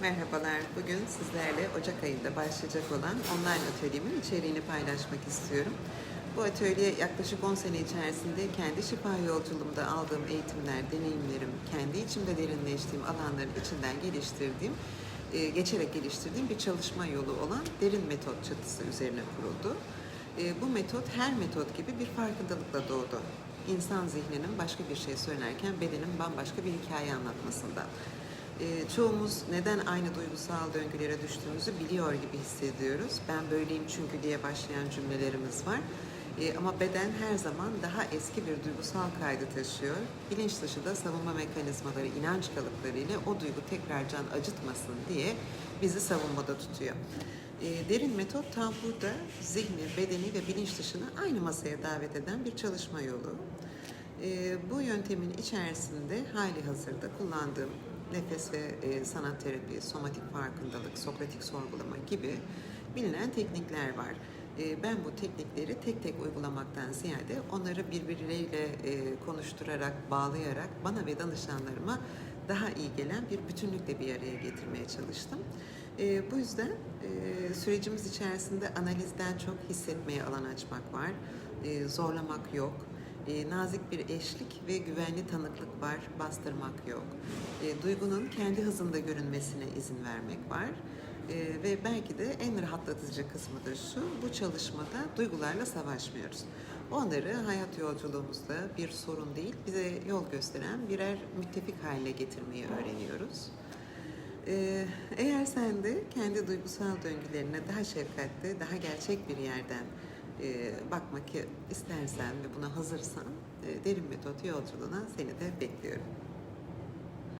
Merhabalar. Bugün sizlerle Ocak ayında başlayacak olan online atölyemin içeriğini paylaşmak istiyorum. Bu atölye yaklaşık 10 sene içerisinde kendi şifa yolculuğumda aldığım eğitimler, deneyimlerim, kendi içimde derinleştiğim alanların içinden geliştirdiğim, e, geçerek geliştirdiğim bir çalışma yolu olan derin metot çatısı üzerine kuruldu. E, Bu metot her metot gibi bir farkındalıkla doğdu. İnsan zihninin başka bir şey söylerken bedenin bambaşka bir hikaye anlatmasında. Ee, çoğumuz neden aynı duygusal döngülere düştüğümüzü biliyor gibi hissediyoruz. Ben böyleyim çünkü diye başlayan cümlelerimiz var. Ee, ama beden her zaman daha eski bir duygusal kaydı taşıyor. Bilinç dışı da savunma mekanizmaları, inanç kalıplarıyla o duygu tekrar can acıtmasın diye bizi savunmada tutuyor. Ee, derin metot tam burada zihni, bedeni ve bilinç dışını aynı masaya davet eden bir çalışma yolu. Ee, bu yöntemin içerisinde hali hazırda kullandığım nefes ve e, sanat terapi, somatik farkındalık, sokratik sorgulama gibi bilinen teknikler var. E, ben bu teknikleri tek tek uygulamaktan ziyade onları birbirleriyle e, konuşturarak, bağlayarak bana ve danışanlarıma daha iyi gelen bir bütünlükle bir araya getirmeye çalıştım. E, bu yüzden e, sürecimiz içerisinde analizden çok hissetmeye alan açmak var. E, zorlamak yok. E, nazik bir eşlik ve güvenli tanıklık var, bastırmak yok. E, duygunun kendi hızında görünmesine izin vermek var. E, ve belki de en rahatlatıcı kısmı da şu, bu çalışmada duygularla savaşmıyoruz. Onları hayat yolculuğumuzda bir sorun değil, bize yol gösteren birer müttefik haline getirmeyi öğreniyoruz. Ee, eğer sen de kendi duygusal döngülerine daha şefkatli, daha gerçek bir yerden e, bakmak istersen ve buna hazırsan e, derin metot yolculuğuna seni de bekliyorum.